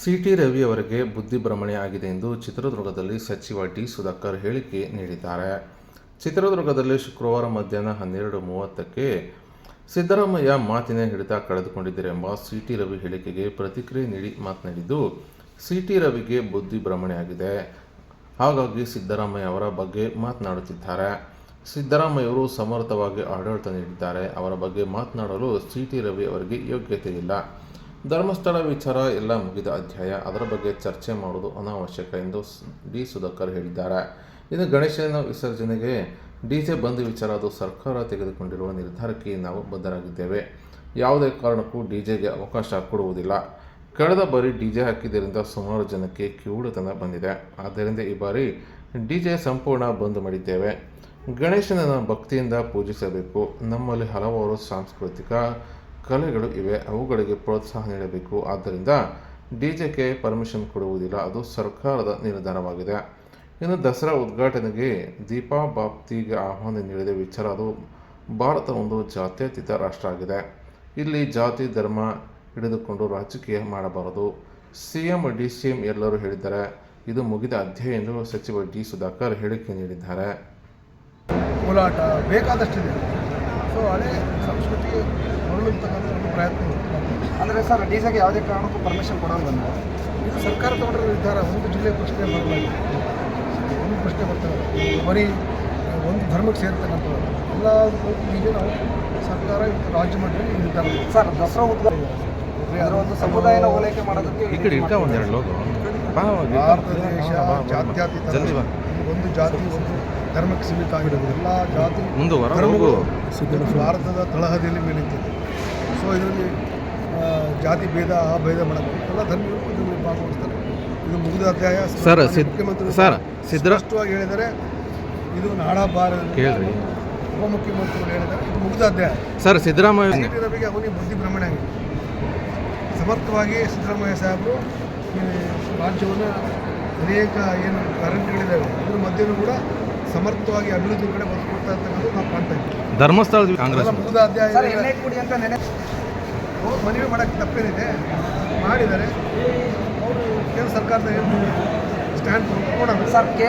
City Ravi ಅವರಿಗೆ ಬುದ್ಧಿಭ್ರಮಣೆ ಆಗಿದೆ ಎಂದು ಚಿತ್ರದುರ್ಗದಲ್ಲಿ ಸಚಿವ ಡಿ ಸುಧಾಕರ್ ಹೇಳಿಕೆ ನೀಡಿದ್ದಾರೆ. ಚಿತ್ರದುರ್ಗದಲ್ಲಿ ಶುಕ್ರವಾರ ಮಧ್ಯಾಹ್ನ ಹನ್ನೆರಡು ಮೂವತ್ತಕ್ಕೆ ಸಿದ್ದರಾಮಯ್ಯ ಮಾತಿನ ಹಿಡಿತ ಕಳೆದುಕೊಂಡಿದ್ದರೆಂಬ ಸಿಟಿ ರವಿ ಹೇಳಿಕೆಗೆ ಪ್ರತಿಕ್ರಿಯೆ ನೀಡಿ ಮಾತನಾಡಿದ್ದು, ಸಿಟಿ ರವಿಗೆ ಬುದ್ಧಿಭ್ರಮಣೆ ಆಗಿದೆ. ಹಾಗಾಗಿ ಸಿದ್ದರಾಮಯ್ಯ ಅವರ ಬಗ್ಗೆ ಮಾತನಾಡುತ್ತಿದ್ದಾರೆ. ಸಿದ್ದರಾಮಯ್ಯವರು ಸಮರ್ಥವಾಗಿ ಆಡಳಿತ ನೀಡಿದ್ದಾರೆ. ಅವರ ಬಗ್ಗೆ ಮಾತನಾಡಲು ಸಿ ಟಿ ರವಿ ಅವರಿಗೆ ಯೋಗ್ಯತೆ ಇಲ್ಲ. ಧರ್ಮಸ್ಥಳ ವಿಚಾರ ಎಲ್ಲ ಮುಗಿದ ಅಧ್ಯಾಯ. ಅದರ ಬಗ್ಗೆ ಚರ್ಚೆ ಮಾಡುವುದು ಅನಾವಶ್ಯಕ ಎಂದು ಡಿ ಸುಧಾಕರ್ ಹೇಳಿದ್ದಾರೆ. ಇನ್ನು ಗಣೇಶನ ವಿಸರ್ಜನೆಗೆ ಡಿಜೆ ಬಂದ್ ವಿಚಾರ ಅದು ಸರ್ಕಾರ ತೆಗೆದುಕೊಂಡಿರುವ ನಿರ್ಧಾರಕ್ಕೆ ನಾವು ಬದ್ಧರಾಗಿದ್ದೇವೆ. ಯಾವುದೇ ಕಾರಣಕ್ಕೂ ಡಿಜೆಗೆ ಅವಕಾಶ ಕೊಡುವುದಿಲ್ಲ. ಕಳೆದ ಬಾರಿ ಡಿಜೆ ಹಾಕಿದ್ದರಿಂದ ಸುಮಾರು ಜನಕ್ಕೆ ಕಿವುಡತನ ಬಂದಿದೆ. ಆದ್ದರಿಂದ ಈ ಬಾರಿ ಡಿಜೆ ಸಂಪೂರ್ಣ ಬಂದ್ ಮಾಡಿದ್ದೇವೆ. ಗಣೇಶನನ್ನು ಭಕ್ತಿಯಿಂದ ಪೂಜಿಸಬೇಕು. ನಮ್ಮಲ್ಲಿ ಹಲವಾರು ಸಾಂಸ್ಕೃತಿಕ ಕಲೆಗಳು ಇವೆ, ಅವುಗಳಿಗೆ ಪ್ರೋತ್ಸಾಹ ನೀಡಬೇಕು. ಆದ್ದರಿಂದ ಡಿ ಜೆಗೆ ಪರ್ಮಿಷನ್ ಕೊಡುವುದಿಲ್ಲ, ಅದು ಸರ್ಕಾರದ ನಿರ್ಧಾರವಾಗಿದೆ. ಇನ್ನು ದಸರಾ ಉದ್ಘಾಟನೆಗೆ ದೀಪಾ ಬಾಪ್ತಿಗೆ ಆಹ್ವಾನ ನೀಡಿದ ವಿಚಾರ, ಅದು ಭಾರತ ಒಂದು ಜಾತ್ಯತೀತ ರಾಷ್ಟ್ರ ಆಗಿದೆ. ಇಲ್ಲಿ ಜಾತಿ, ಧರ್ಮ ಹಿಡಿದುಕೊಂಡು ರಾಜಕೀಯ ಮಾಡಬಾರದು. C M D C M ಎಲ್ಲರೂ ಹೇಳಿದ್ದಾರೆ. ಇದು ಮುಗಿದ ಅಧ್ಯಯ ಎಂದು ಸಚಿವ ಡಿ ಸುಧಾಕರ್ ಹೇಳಿಕೆ ನೀಡಿದ್ದಾರೆ. ಬೇಕಾದಷ್ಟಿದೆ. ಸೊ ಹಳೆ ಸಂಸ್ಕೃತಿ ಮರಳುತ್ತಕ್ಕಂಥ ಒಂದು ಪ್ರಯತ್ನ ಅಂದರೆ ಸರ್ ಡಿಜೆಗೆ ಯಾವುದೇ ಕಾರಣಕ್ಕೂ ಪರ್ಮಿಷನ್ ನೀವು ಇದು ಸರ್ಕಾರ ತಗೊಂಡಿರೋ ನಿರ್ಧಾರ ಒಂದು ಜಿಲ್ಲೆ ಪ್ರಶ್ನೆ ಬರಲಾಗಿದೆ ಒಂದು ಪ್ರಶ್ನೆ ಬರ್ತಾರೆ ಬರೀ ಒಂದು ಧರ್ಮಕ್ಕೆ ಸೇರ್ತಕ್ಕಂಥದ್ದು ಎಲ್ಲ ಈಗ ನಾವು ಸರ್ಕಾರ ರಾಜ್ಯ ಮಟ್ಟದಲ್ಲಿ ನಿರ್ಧಾರ ಸರ್ ದಸರಾ ಉದ್ಘಾಟನೆ ಅದರ ಒಂದು ಸಮುದಾಯನ ಓಲೈಕೆ ಮಾಡೋದಕ್ಕೆ ಈ ಕಡೆ ಒಂದೆರಡು ಬಾ ಭಾರತ ದೇಶ ಜಾತ್ಯಾತೀತ ಒಂದು ಜಾತಿ ಒಂದು ಧರ್ಮಕ್ಕೆ ಸೀಮಿತ ಆಗಿರೋದು. ಎಲ್ಲ ಜಾತಿ ಧರ್ಮಗಳು ಭಾರತದ ತಳಹದಿಯಲ್ಲಿ ಮೇಲೆ ನಿಂತಿದೆ ಸೊ ಇದರಲ್ಲಿ ಜಾತಿ ಭೇದ ಆ ಭೇದ ಮಾಡಬೇಕು ಎಲ್ಲ ಧರ್ಮಗಳು ಭಾಗವಹಿಸ್ತಾರೆ ಇದು ಮುಗಿದ ಅಧ್ಯಾಯ. ಸರ್, ಮುಖ್ಯಮಂತ್ರಿ ಸರ್, ಸಿದ್ದರಾ- ಸ್ಪಷ್ಟವಾಗಿ ಹೇಳಿದರೆ ಇದು ನಾಡ ಕೇಳ್ರಿ. ಉಪಮುಖ್ಯಮಂತ್ರಿಗಳು ಹೇಳಿದರೆ ಇದು ಮುಗಿದ ಅಧ್ಯಾಯ. ಸರ್ ಸಿದ್ದರಾಮಯ್ಯ ಅವನಿಗೆ ಬುದ್ಧಿ ಭ್ರಮಣೆ ಆಗಿದೆ. ಸಮರ್ಥವಾಗಿ ಸಿದ್ದರಾಮಯ್ಯ ಸಾಹೇಬರು ರಾಜ್ಯವನ್ನು ಅನೇಕ ಏನು ಕರೆಂಟ್ಗಳಿದ್ದಾವೆ ಅದರ ಮಧ್ಯೆಯೂ ಕೂಡ ಸಮರ್ಥವಾಗಿ ಅಭಿವೃದ್ಧಿ ಕಡೆ ಬದುಕೊಡ್ತಾ ಕೊಡ್ತಾ ಇರ್ತಕ್ಕಂಥದ್ದು ನಾವು ಕಾಣ್ತಾ ಇದ್ದೀವಿ. ಧರ್ಮಸ್ಥಳ ಕಾಂಗ್ರೆಸ್. ಮುಗಿದ ಅಧ್ಯಾಯ ಮನವಿ ಮಾಡೋಕ್ಕೆ ತಪ್ಪೇನಿದೆ ಮಾಡಿದ್ದಾರೆ. ಅವರು ಕೇಂದ್ರ ಸರ್ಕಾರದ ಏನು ಸ್ಟ್ಯಾಂಡ್ ಕೊಡೋಣ. Sir K